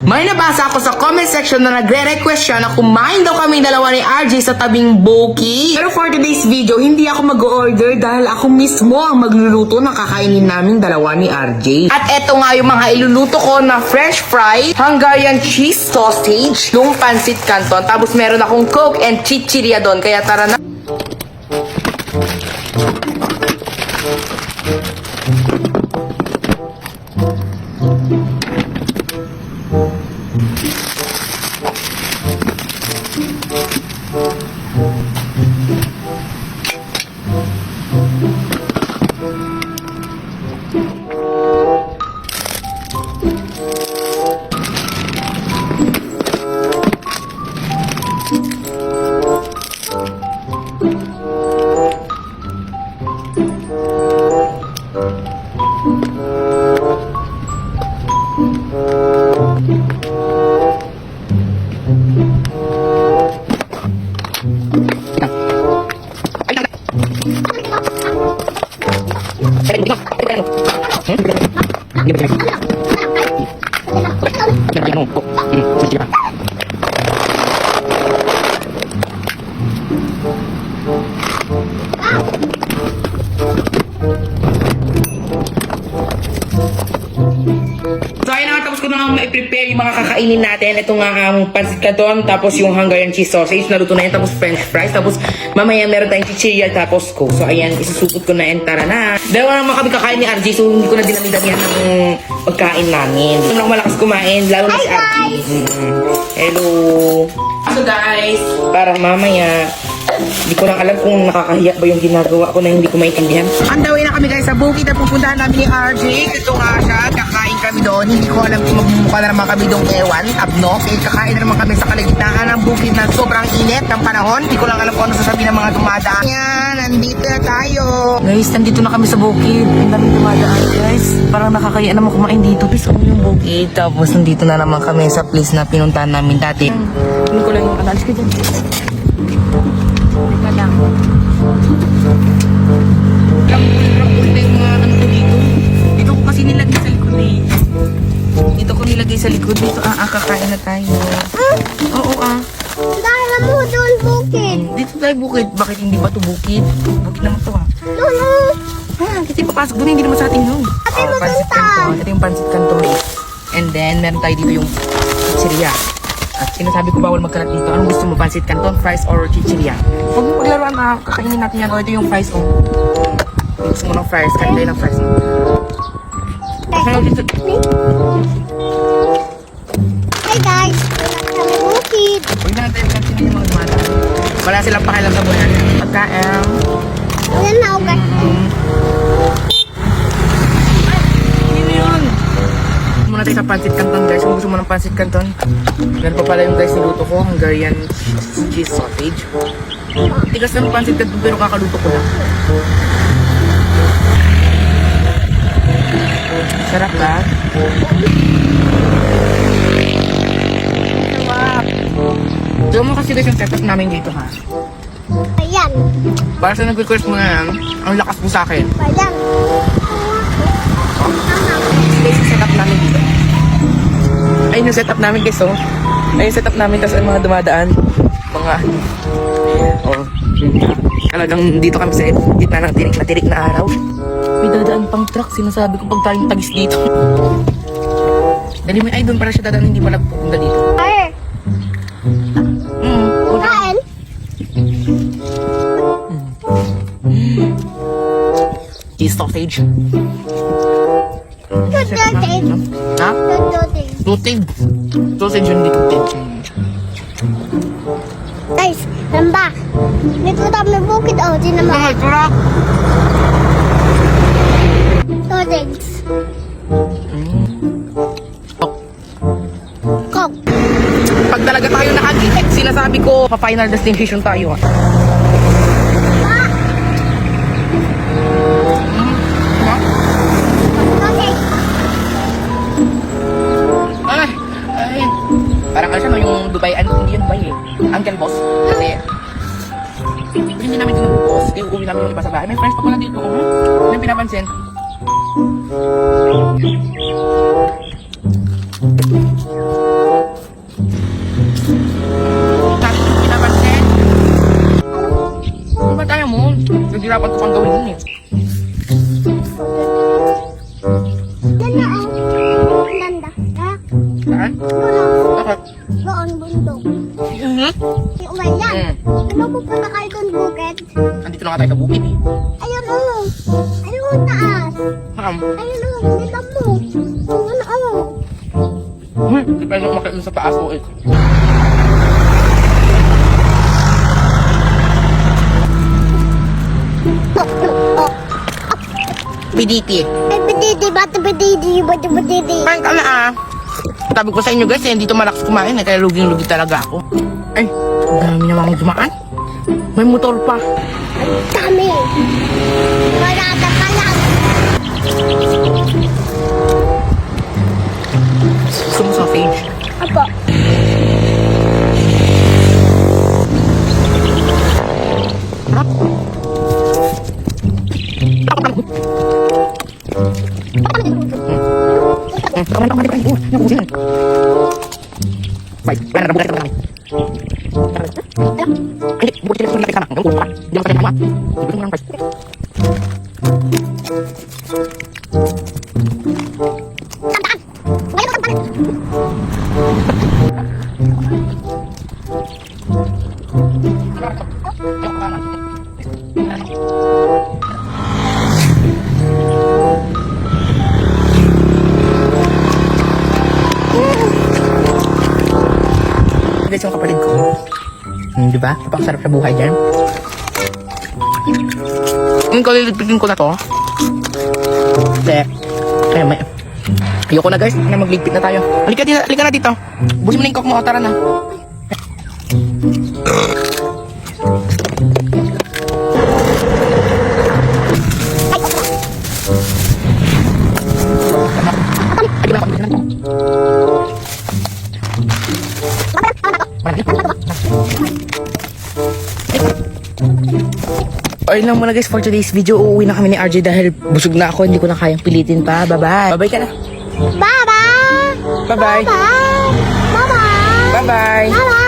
May nabasa ako sa comment section na nagre-request siya na kumain daw kami dalawa ni RJ sa tabing Boki. Pero for today's video, hindi ako mag-order dahil ako mismo ang magluluto ng kakainin namin dalawa ni RJ. At eto nga yung mga iluluto ko na french fry, Hungarian cheese sausage, yung pancit canton, tapos meron akong coke and chichiria doon. Kaya tara na. So tapos ko na nga ma-prepare yung mga kakainin natin. Ito nga ang pancit canton, tapos yung Hungarian cheese sausage, naluto na yan, tapos french fries, tapos mamaya meron tayong chichirya, tapos ko. So ayan, isusupot ko na yan, tara na. Dalawa naman kami kakain ni RG, so hindi ko na dinamitan yan ng pagkain namin. Hindi lang malakas kumain, lalo na si RG. Mhm. Hello! So guys, para mamaya, hindi ko lang alam kung nakakahiya ba yung ginagawa ko na hindi ko maintindihan. Way na kami guys sa bukid na pupuntahan namin ni RJ. Ito nga siya, kakain kami doon. Hindi ko alam kung magmumukha na naman kami doon ewan, abno. Kaya kakain na naman kami sa kalagitnaan ng bukid na sobrang init ng panahon. Hindi ko lang alam kung ano sasabihin ng mga dumadaan. Yan, nandito na tayo. Guys, nandito na kami sa bukid. Ang daming dumadaan guys. Parang nakakaya naman kumain dito. Guys, ano yung bukid? Tapos nandito na naman kami sa place na pinuntahan namin dati. Hindi ko lang yung analis ko dyan. Ah, ah kakain na tayo. Oo ah. Dahil mo doon bukid. Dito tayo bukid. Bakit hindi ba to bukid? Bukid naman to ah. Lolo, Ah, kasi papasok doon, hindi naman sa atin yun. Ate, pancit maganda. canton. Ito yung pancit canton. And then, meron tayo dito yung chichiria. At sinasabi ko bawal magkalat dito. Anong gusto mo? Pancit canton, fries, or chichiria? Huwag mo paglaruan na kakainin natin yan. O, ito yung fries, oh. Gusto mo ng fries, kain tayo ng fries. Ano dito? Hi guys, wala kami bukid. Huwag na natin kantin yung mga dumata. Wala silang pakialam sa buhay. Pagkain. Wala na ugat. Hindi yun. Muna tayo sa pancit canton guys. Kung gusto mo ng pancit canton, meron pa pala yung guys niluto ko, Hungarian cheese sausage. Tigas ng pancit canton pero kakaluto ko lang. Sarap ba? Tignan mo kasi guys yung setup namin dito ha. Ayan. Para sa nag-request mo na yan, ang lakas mo sa akin. Ayan. yung setup namin dito. Ayun yung setup namin guys, oh. Ayun yung setup namin, tapos ang mga dumadaan. Mga, oh, talagang dito kami sa gitna ng tirik na tirik na araw. May dadaan pang truck, sinasabi ko pag tayong tagis dito. Dali mo, ay doon para siya dadaan, hindi pala pupunta dito. Cheese sausage. Tututin. Ha? Tututin. Tutig. Sausage hindi tutig. Guys, lamba. Dito kami bukid. Oh, di naman. Ay, sarap! Tututin. Coke. Pag talaga tayo nakagit, sinasabi ko, pa-final destination tayo. ah. Tapos ano yung Dubai, ano, hindi yung Dubai eh. Uncle Boss. Kasi, hindi namin tinubos. Kaya eh, uuwi namin yung iba sa bahay. May friends pa pala dito. Hindi hmm? pinapansin. Sabi ko pinapansin. Ano ba tayo mo? Nagdirapan ko pang gawin yun eh. Ganda oh. Ganda. Ha? Saan? Mhm. Yung may yan. Mm. Ano pupunta kayo doon, bukid? Andito na nga tayo sa bukid eh. Ayun, oh. Ayun, oh, taas. Ma'am. Ayun, oh. Kita mo. Ayun, oh. Hmm. Di pa yung dun sa taas ko eh. PDT. Ay, batidi, bata batidi, bata batidi. Kain ka na ah. Sabi ko sa inyo guys, eh, dito malakas kumain eh, kaya luging-lugi talaga ako. Ay, ang dami namang dumaan. May motor pa. Dami. Marata pa lang. Sumusausage. Apo. Bye. Wala na, bukas na kami. Hindi, bukas sila sa sama. Ang kuha. Hindi mo kaya Hindi mo lang, bye. Di ba? Napakasarap sa buhay dyan. Yung kalilipitin ko na to. Hindi. Kaya may... Ayoko na guys, na magligpit na tayo. Halika, dito, halika na dito. Busin mo na yung coke mo, o, tara na. Ayun lang muna guys for today's video. Uuwi na kami ni RJ dahil busog na ako. Hindi ko na kayang pilitin pa. Bye-bye. Bye-bye ka na. Bye-bye. Bye-bye. Bye. Bye-bye. Bye-bye. Bye-bye.